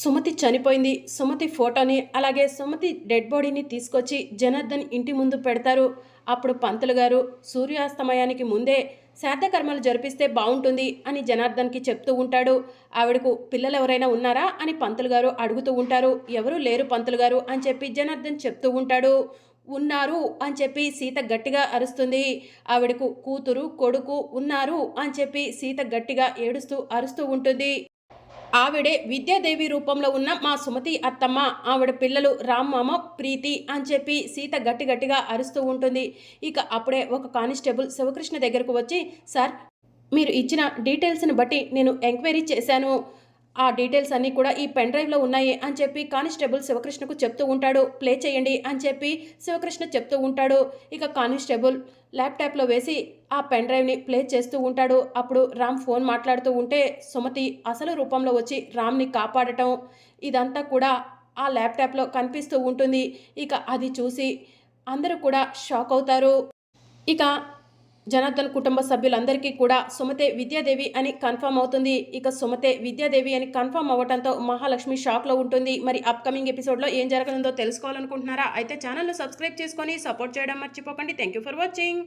సుమతి చనిపోయింది. సుమతి ఫోటోని అలాగే సుమతి డెడ్ బాడీని తీసుకొచ్చి జనార్దన్ ఇంటి ముందు పెడతారు. అప్పుడు పంతులు గారు సూర్యాస్తమయానికి ముందే శాతకర్మలు జరిపిస్తే బాగుంటుంది అని జనార్దన్కి చెప్తూ ఉంటాడు. ఆవిడకు పిల్లలు ఎవరైనా ఉన్నారా అని పంతులు గారు అడుగుతూ ఉంటారు. ఎవరు లేరు పంతులు గారు అని చెప్పి జనార్దన్ చెప్తూ ఉంటాడు. ఉన్నారు అని చెప్పి సీత గట్టిగా అరుస్తుంది. ఆవిడకు కూతురు కొడుకు ఉన్నారు అని చెప్పి సీత గట్టిగా ఏడుస్తూ అరుస్తూ ఉంటుంది. ఆవిడే విద్యాదేవి రూపంలో ఉన్న మా సుమతి అత్తమ్మ ఆవిడ పిల్లలు రామ్మామ ప్రీతి అని చెప్పి సీత గట్టి గట్టిగా అరుస్తూ ఉంటుంది. ఇక అప్పుడే ఒక కానిస్టేబుల్ శివకృష్ణ దగ్గరకు వచ్చి సార్ మీరు ఇచ్చిన డీటెయిల్స్ని బట్టి నేను ఎంక్వైరీ చేశాను. ఆ డీటెయిల్స్ అన్నీ కూడా ఈ పెన్ డ్రైవ్లో ఉన్నాయి అని చెప్పి కానిస్టేబుల్ శివకృష్ణకు చెప్తూ ఉంటాడు. ప్లే చేయండి అని చెప్పి శివకృష్ణ చెప్తూ ఉంటాడు. ఇక కానిస్టేబుల్ ల్యాప్టాప్లో వేసి ఆ పెన్ డ్రైవ్ని ప్లే చేస్తూ ఉంటాడు. అప్పుడు రామ్ ఫోన్ మాట్లాడుతూ ఉంటే సుమతి అసలు రూపంలో వచ్చి రామ్ని కాపాడటం ఇదంతా కూడా ఆ ల్యాప్టాప్లో కనిపిస్తూ ఉంటుంది. ఇక అది చూసి అందరూ కూడా షాక్ అవుతారు. ఇక జనార్దన్ కుటుంబ సభ్యులందరికీ కూడా సుమతే విద్యాదేవి అని కన్ఫర్మ్ అవుతుంది. ఇక సుమతే విద్యాదేవి అని కన్ఫర్మ్ అవ్వడంతో మహాలక్ష్మి షాక్లో ఉంటుంది. మరి అప్కమింగ్ ఎపిసోడ్లో ఏం జరగనుందో తెలుసుకోవాలనుకుంటున్నారా? అయితే ఛానల్ను సబ్స్క్రైబ్ చేసుకొని సపోర్ట్ చేయడం మర్చిపోకండి. Thank you for watching.